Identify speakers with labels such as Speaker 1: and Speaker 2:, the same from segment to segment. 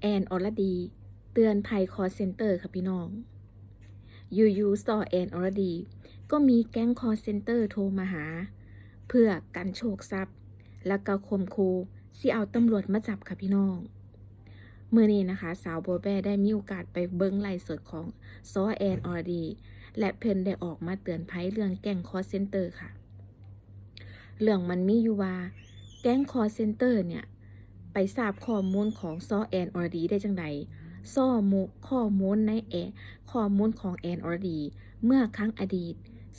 Speaker 1: แอนอรดี เตือนภัยคอเซ็นเตอร์ค่ะพี่น้องยู่ๆซอแอนอรดี ก็มีแก๊งคอเซ็นเตอร์โทรมาหา เพื่อกันโชคทรัพย์ แล้วก็ข่มคูสิเอาตำรวจมาจับค่ะพี่น้องเมื่อนี้นะคะ สาวโบแบได้มีโอกาสไปเบิ้งไลฟ์สดของซอแอนอรดี และเพนได้ออกมาเตือนภัยเรื่องแก๊งคอเซ็นเตอร์ค่ะ เรื่องมันมีอยู่ว่าแก๊งคอเซ็นเตอร์เนี่ย ไปทราบข้อมูลของซอแอนออรดีได้จังใดซ่อมุข้อมูลในแอข้อมูลของแอนออรดี เมื่อครั้งอดีต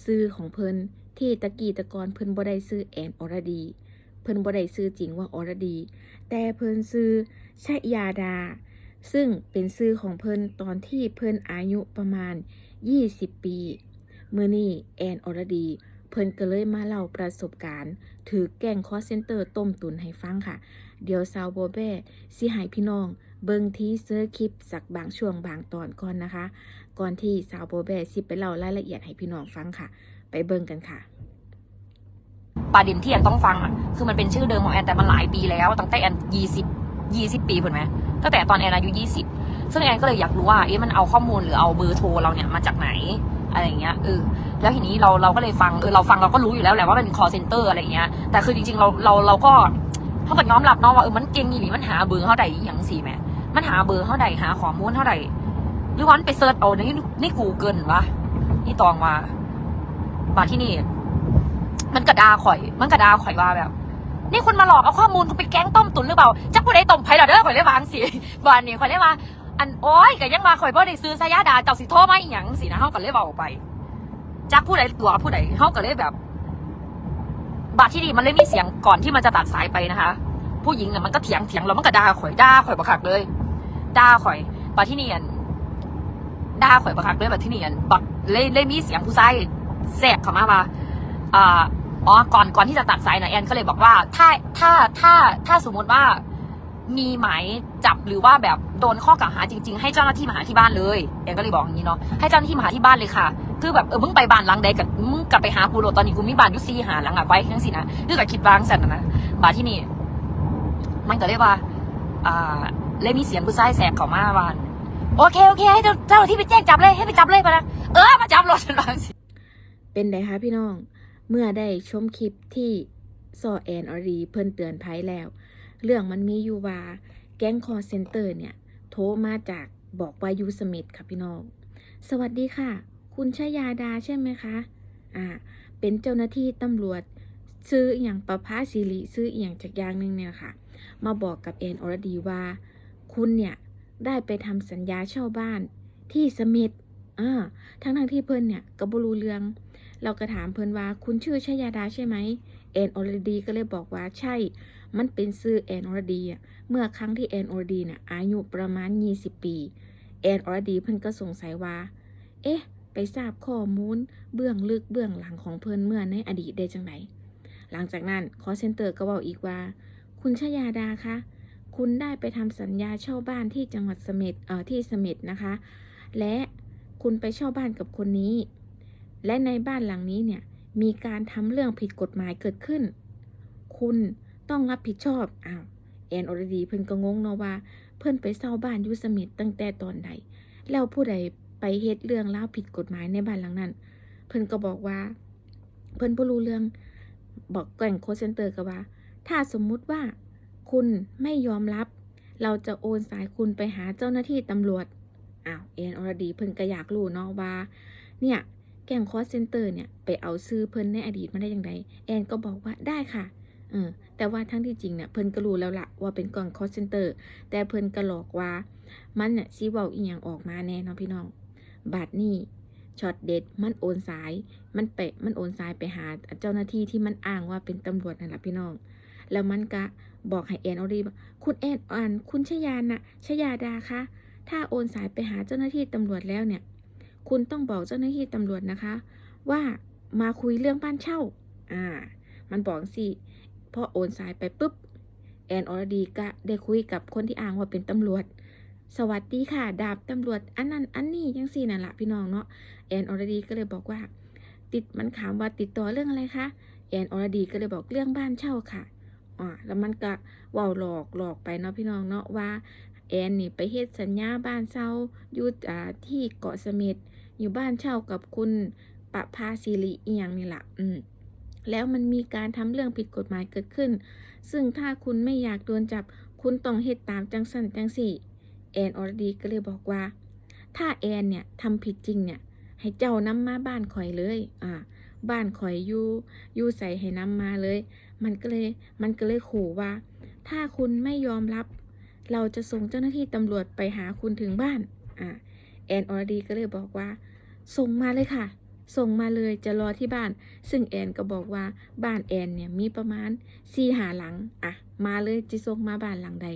Speaker 1: ซื้อของเพิ่นที่ตะกี้ตะกอนเพิ่นบ่ได้ซื้อแอนออรดี เพิ่นบ่ได้ซื้อจริงว่าออรดี แต่เพิ่นซื้อชยาดา ซึ่งเป็นซื้อของเพิ่นตอนที่เพิ่นอายุประมาณ 20 ปี มื้อนี้แอนอรดี เพิ่นก็เลยมาเล่าประสบการณ์ ถือแก่งคอเซนเตอร์ต้มตุนให้ฟังค่ะ เดี๋ยวซาวโบเบ้สิให้พี่น้อง เบิ่งที่เซอร์คลิปสักบางช่วงบางตอนก่อนนะคะ ก่อนที่สาวโบเบ้สิไปเล่ารายละเอียดให้พี่น้องฟังค่ะ ไปเบิ่งกันค่ะ
Speaker 2: ประเด็นที่แอนต้องฟังอะคือมันเป็นชื่อเดิมของแอนแต่มันหลายปีแล้วตั้งแต่แอนยี่สิบยี่สิบปีถูกไหมตั้งแต่ตอนแอนอายุยี่สิบซึ่งแอนก็เลยอยากรู้ว่าเอ๊ะมันเอาข้อมูลหรือเอาเบอร์โทรเราเนี่ยมาจากไหนอะไรอย่างเงี้ยเออ แล้วทีนี้เราเราก็เลยฟังเออเราฟังเราก็รู้อยู่แล้วแหละว่าเป็น call center อะไรเงี้ยแต่คือจริงๆเราเราเราก็เท่ากับน้อมรับเนาะว่าเออมันเก่งอีหลีมันหาเบอร์เท่าใดอย่างสี่แหมมันหาเบอร์เท่าใดหาข้อมูลเท่าใดหรือวันไปเซิร์ชเอาในในกูเกิลวะนี่ตองมามาที่นี่ มันกระดาข่อย มันกระดาข่อยว่าแบบนี่คุณมาหลอกเอาข้อมูลคุณไปแก๊งต้มตุ๋นหรือเปล่าจักผู้ใดต้มไผ่ล่ะเด้อข่อยเลยวางสิบานนี้ข่อยเลยว่าอันโอ้ยก็ยังมาข่อยบ่ได้ซื้อสายาดาเจ้าสิโทรมาอีหยังสินะเฮาก็เลยเว้าไป จักผู้ใดตัวผู้ใดเฮาก็เลยแบบ บาดที่ดีมันเลยมีเสียงก่อนที่มันจะตัดสายไปนะคะ ผู้หญิงเนี่ยมันก็เถียงเถียงแล้วมันก็ด่าข่อยด่าข่อยบักคักเลยด่าข่อยบาดที่เนี่อันด่าข่อยบักคักเลยบาดที่เนี่อันบักเลยเลยมีเสียงผู้ชายแทรกเข้ามาว่าอ่าอ๋อก่อนก่อนที่จะตัดสายนะแอนก็เลยบอกว่า ถ้าถ้าถ้าถ้าสมมติว่า มีหมายจับหรือว่าแบบโดนข้อกล่าวหาจริง ๆ ให้เจ้าหน้าที่มาหาที่บ้านเลยแอนก็เลยบอกอย่างนี้เนาะให้เจ้าหน้าที่มาหาที่บ้านเลยค่ะ คือแบบเออมึงไปบ้านหลังใดกับมึงกลับไปหากูโรตอนนี้กูมีบ้านยุซีหาหลังอะไว้ทั้งสินะคือกับคิดวางสันนะนะบาที่นี่มันก็เลยว่า อ่าเลยมีเสียงผู้ชายแสกเข้ามาว่าโอเคโอเคให้เจ้าเจ้าหน้าที่ไปแจ้งจับเลยให้ไปจับเลยปะนะเออมาจับรถฉันวางสิ
Speaker 1: เป็นไงคะพี่น้อง เมื่อได้ชมคลิปที่ซอแอนอรีเพิ่นเตือนภัยแล้ว เรื่องมันมีอยู่ว่าแก๊งคอเซ็นเตอร์เนี่ย โทรมาจากบอกว่ายูสมิธค่ะพี่น้อง สวัสดีค่ะ คุณชยาดาใช่ไหมคะ อ่า เป็นเจ้าหน้าที่ตำรวจ ซื้ออย่างประภาสิริซื้ออย่างจากอย่างหนึ่งเนี่ยค่ะ มาบอกกับแอนอรดีว่า คุณเนี่ย ได้ไปทำสัญญาเช่าบ้านที่สมิธอ่าทั้งทั้งที่เพิ่นเนี่ยก็บรู้เรื่อง เราก็ถามเพิ่นว่าคุณชื่อชยาดาใช่ไหมแอนอรดีก็เลยบอกว่าใช่ มันเป็นชื่อแอนอรดีเมื่อครั้งที่แอนอรดีเนี่ยอายุประมาณ 20 ปี แอนอรดีเพิ่นก็สงสัยว่า เอ๊ะ ไปทราบข้อมูลเบื้องลึกเบื้องหลังของเพิ่นเมื่อในอดีตได้จังไหนหลังจากนั้นคอเซนเตอร์ก็บอกอีกว่า คุณชยาดาคะ คุณได้ไปทำสัญญาเช่าบ้านที่จังหวัดเสม็ดเอ่อที่เสม็ดนะคะ และคุณไปเช่าบ้านกับคนนี้ และในบ้านหลังนี้เนี่ยมีการทำเรื่องผิดกฎหมายเกิดขึ้น คุณ ต้องรับผิดชอบอ้าวแอนอรดีเพิ่นก็งงเนาะว่า เพิ่นไปเช่าบ้านยุสมิธตั้งแต่ตอนใด แล้วผู้ใดไปเฮ็ดเรื่องราผิดกฎหมายในบ้านหลังนั้น เพิ่นก็บอกว่า เพิ่นบ่รู้เรื่องบอกแกล่งโคเซนเตอร์ก็ว่า ถ้าสมมุติว่าคุณไม่ยอมรับ เราจะโอนสายคุณไปหาเจ้าหน้าที่ตำรวจอ้าวแอนอรดีเพิ่นก็อยากรู้เนาะว่า เนี่ยแก๊งคอร์เซนเตอร์เนี่ยไปเอาซื้อเพิ่นในอดีตมาได้อย่างไรแอนก็บอกว่าได้ค่ะ เออแต่ว่าทั้งที่จริงเนี่ยเพิ่นก็รู้แล้วละว่าเป็นกล่องคอร์เซนเตอร์ แต่เพิ่นก็หลอกว่า มันเนี่ยซีเว้าอีหยังออกมาแน่เนาะพี่น้องบัตรนี่ช็อตเด็ดมันโอนสาย มันไปมันโอนสายไปหาเจ้าหน้าที่ที่มันอ้างว่าเป็นตำรวจนั่นแหละพี่น้อง แล้วมันก็บอกให้แอนออรีว่าคุณแอนอ่านคุณชยานะชยาดาคะถ้าโอนสายไปหาเจ้าหน้าที่ตำรวจแล้วเนี่ย คุณต้องบอกเจ้าหน้าที่ตำรวจนะคะ ว่ามาคุยเรื่องบ้านเช่า อ่า มันบอกสิ พอโอนสายไปปุ๊บ แอนอรดีก็ได้คุยกับคนที่อ้างว่าเป็นตำรวจ สวัสดีค่ะ ดาบตำรวจอันนั้นอันนี้ยังสี่นั่นละพี่น้องเนาะแอนอรดีก็เลยบอกว่า ติดมันถามว่าติดต่อเรื่องอะไรคะแอนอรดีก็เลยบอกเรื่องบ้านเช่าค่ะอ่าแล้วมันก็ว้าหลอกหลอกไปเนาะพี่น้องเนาะว่าแอนนี่ไปเฮ็ดสัญญาบ้านเช่าอยู่อ่าที่เกาะเสม็ดอยู่บ้านเช่ากับคุณปะภาสิริเอียงนี่แหละอืม แล้วมันมีการทำเรื่องผิดกฎหมายเกิดขึ้น ซึ่งถ้าคุณไม่อยากโดนจับ คุณต้องเฮ็ดตามจังสันจังสี่ แอนอรดีก็เลยบอกว่า ถ้าแอนเนี่ยทำผิดจริงเนี่ย ให้เจ้านำมาบ้านข่อยเลย อ่า บ้านข่อยอยู่อยู่ใส่ให้นำมาเลย มันก็เลย มันก็เลยขู่ว่า ถ้าคุณไม่ยอมรับ เราจะส่งเจ้าหน้าที่ตำรวจไปหาคุณถึงบ้าน อ่า แอนอรดีก็เลยบอกว่า ส่งมาเลยค่ะ ส่งมาเลยจะรอที่บ้าน ซึ่งแอนก็บอกว่าบ้านแอนเนี่ยมีประมาณสี่หาหลังอะมาเลยจะส่งมาบ้านหลังใด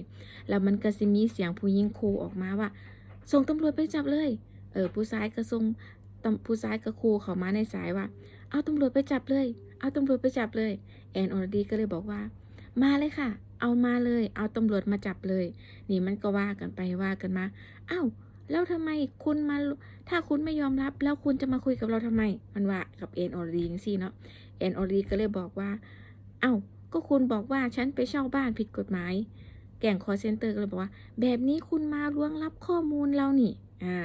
Speaker 1: แล้วมันก็สิมีเสียงผู้หญิงคูออกมาว่า ส่งตำรวจไปจับเลย เออผู้ชายก็ส่งตำผู้ชายก็คูเขามาในสายว่า เอาตำรวจไปจับเลย เอาตำรวจไปจับเลยแอนอรดีก็เลยบอกว่า มาเลยค่ะ เอามาเลย เอาตำรวจมาจับเลย นี่มันก็ว่ากันไปว่ากันมาอ้าว แล้วทำไมคุณมาถ้าคุณไม่ยอมรับ แล้วคุณจะมาคุยกับเราทำไม มันว่ากับแอนออรดีจังซี่เนาะแอนออรดีก็เลยบอกว่า เอ้าก็คุณบอกว่าฉันไปเช่าบ้านผิดกฎหมาย แก่งคอเซนเตอร์ก็เลยบอกว่า แบบนี้คุณมาล่วงลับข้อมูลเรานี่อ่า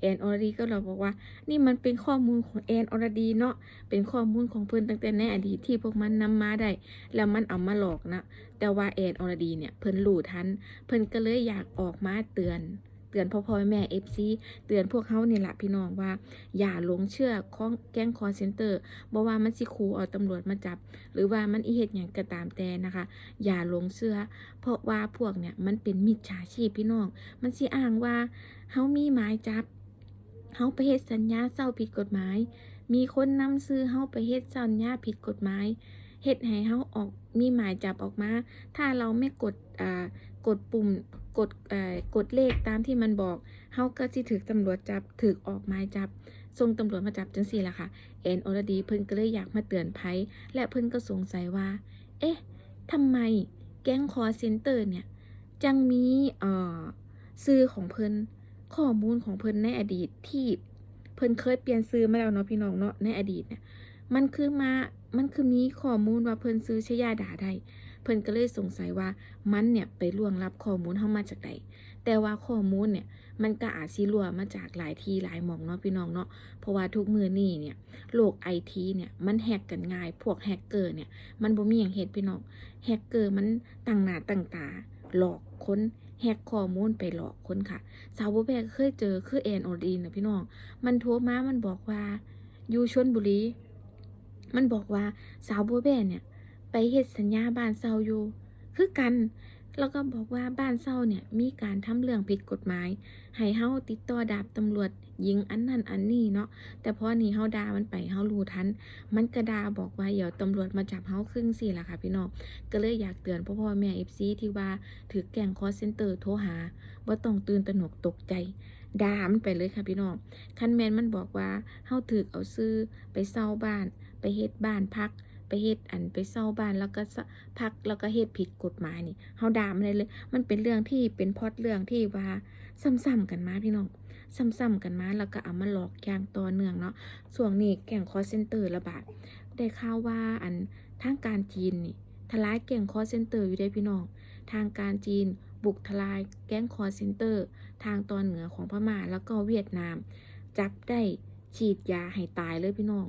Speaker 1: แอนออรดีก็เลยบอกว่า นี่มันเป็นข้อมูลของแอนออรดีเนาะเป็นข้อมูลของเพื่อนตั้งแต่ในอดีตที่พวกมันนำมาได้ แล้วมันเอามาหลอกนะแต่ว่าแอนอรดีเนี่ยเพิ่นรู้ทัน เพิ่นก็เลยอยากออกมาเตือน เตือนพ่อพ่อแม่เอฟซีเตือนพวกเขาเนี่แหละพี่น้องว่า อย่าหลงเชื่อข้องแก๊งคอเซนเตอร์บอกว่ามันสิคูเอาตำรวจมาจับ หรือว่ามันอีเหตุอย่างกระตามแต่นะคะ อย่าหลงเชื่อ เพราะว่าพวกเนี่ยมันเป็นมิจฉาชีพพี่น้อง มันสิอ้างว่าเฮามีหมายจับเฮาไปเฮ็ดสัญญาเศร้าผิดกฎหมาย มีคนนำซื้อเฮาไปเฮ็ดสัญญาผิดกฎหมาย เฮ็ดให้เฮาออกมีหมายจับออกมา ถ้าเราไม่กดอ่ากดปุ่มกดเอ่อกดเลขตามที่มันบอกเฮาก็สิถูกตำรวจจับถูกออกหมายจับส่งตำรวจมาจับจังซี่ล่ะค่ะแอนอรดีเพิ่นก็เลยอยากมาเตือนภัย และเพิ่นก็สงสัยว่า เอ๊ะทำไมแก๊งคอเซนเตอร์เนี่ย จังมีเอ่อซื้อของเพิ่นข้อมูลของเพิ่นในอดีตที่เพิ่นเคยเปลี่ยนซื้อมาแล้วเนาะพี่น้องเนาะในอดีตเนี่ยมันคือมา มันคือมีข้อมูลว่าเพิ่นซื้อชยาดาได้เพิ่นก็เลยสงสัยว่ามันเนี่ยไปล่วงรับข้อมูลเฮามาจากใดแต่ว่าข้อมูลเนี่ยมันก็อาจสิรั่วมาจากหลายที่หลายหมองเนาะพี่น้องเนาะเพราะว่าทุกมือนี่เนี่ยโลกไอทีเนี่ยมันแฮกกันง่าย พวกแฮกเกอร์เนี่ยมันบ่มีอย่างเฮ็ดพี่น้องแฮกเกอร์มันตั้งหน้าตั้งตาหลอกคนแฮกข้อมูลไปหลอกคนค่ะ สาวบ่แบกเคยเจอคือแอนออดีนนะพี่น้อง มันโทรมา มันบอกว่า อยู่ชลบุรี มันบอกว่าสาวบัวแบนเนี่ย ไปเฮ็ดสัญญาบ้านเซาอยู่ คือกัน แล้วก็บอกว่าบ้านเซาเนี่ยมีการทำเรื่องผิดกฎหมาย ให้เฮาติดต่อดาบตำรวจยิงอันนั้นอันนี้เนาะ แต่พอนี่เฮาด่ามันไปเฮารู้ทัน มันก็ด่าบอกว่าเดี๋ยวตำรวจมาจับเฮาครึ่งสิล่ะค่ะพี่น้อง ก็เลยอยากเตือนพ่อพ่อแม่ FC ที่ว่าถือแก่งคอเซ็นเตอร์โทรหาบ่ต้องตื่นตระหนกตกใจด่ามันไปเลยค่ะพี่น้อง คันแมนมันบอกว่าเฮาถือเอาซื้อไปเซาบ้าน ไปเฮ็ดบ้านพัก ไปเฮ็ดอันไปเซาบ้านแล้วก็พักแล้วก็เฮ็ดผิดกฎหมายนี่เฮาด่ามันเลย มันเป็นเรื่องที่เป็นพอดเรื่องที่ว่าซ้ำๆกันมาพี่น้องซ้ำๆกันมาแล้วก็เอามาหลอกอย่างต่อเนื่องเนาะส่วงนี้แก่งคอเซ็นเตอร์ระบาดได้ข่าวว่าอันทางการจีนนี่ทลายแก่งคอเซ็นเตอร์อยู่ได้พี่น้องทางการจีนบุกทลายแก๊งคอเซ็นเตอร์ ทางตอนเหนือของพม่าแล้วก็เวียดนาม จับได้ฉีดยาให้ตายเลยพี่น้อง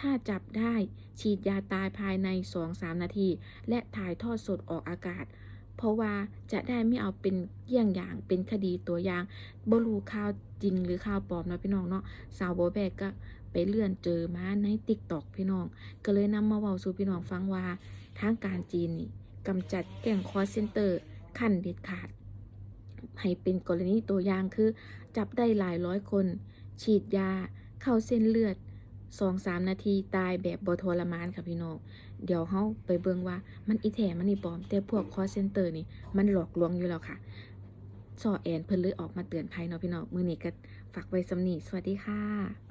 Speaker 1: ถ้าจับได้ฉีดยาตายภายใน 2-3 นาที และถ่ายทอดสดออกอากาศ เพราะว่าจะได้ไม่เอาเป็นเยี่ยงอย่างเป็นคดีตัวอย่างบรูข่าวจริงหรือข่าวปลอมนะพี่น้องเนาะสาวโบแบกก็ไปเลื่อนเจอมาในติ๊กตอกพี่น้อง ก็เลยนำมาเว้าสู่พี่น้องฟังว่าทางการจีนนี่กำจัดแก๊งคอร์เซนเตอร์ขั้นเด็ดขาด ให้เป็นกรณีตัวอย่างคือ จับได้หลายร้อยคน ฉีดยา เข้าเส้นเลือด สองสามนาทีตายแบบบอทรมานค่ะพี่น้อง เดี๋ยวเขาไปเบิ่งว่ามันอีแถมันนี่ปลอม แต่พวกคอเซนเตอร์นี่มันหลอกลวงอยู่แล้วค่ะสอแอนเพิ่นเลยออกมาเตือนภัยเนาะพี่น้องมือนี้ก็ฝากไว้สำนีสวัสดีค่ะ